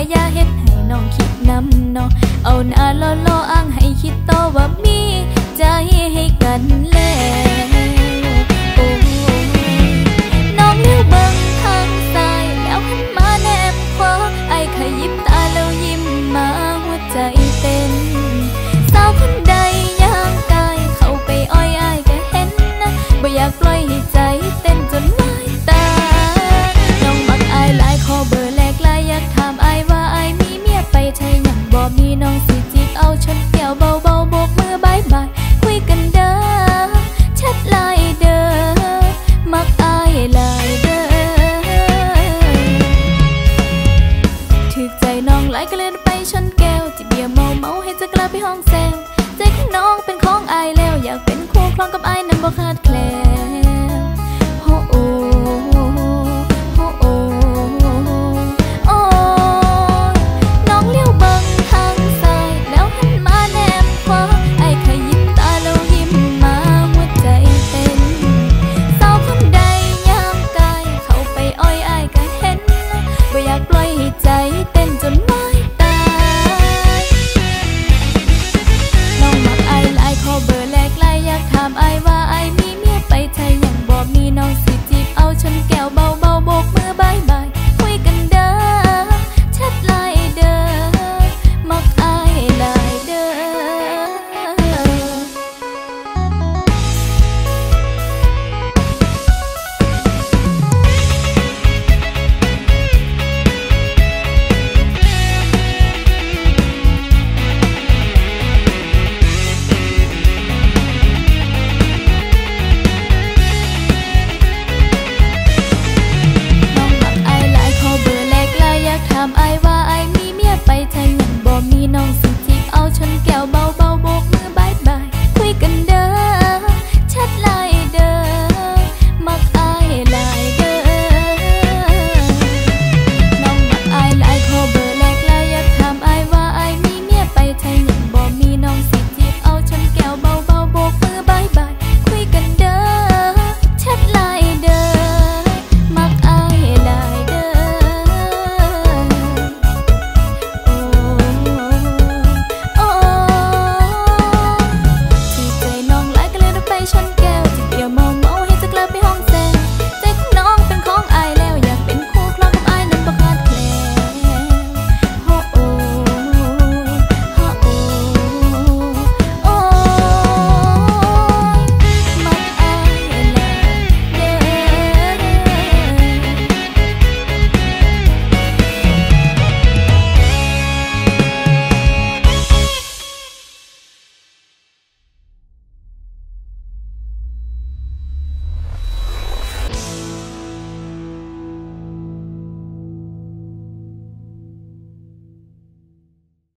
็ย่าเฮ็ดให้น้องคิดนำเนาะเอาหน้าล่อๆอ้างให้คิดต่อว่ามีใจให้กันแล ก็เลยไปชนแก้วจิบเบียร์เมาเมาให้จะกลับไปห้องแซวใจของน้องเป็นของอายแล้ว อยากเป็นคู่ครองกับอายนั้นบ่ขาดค bao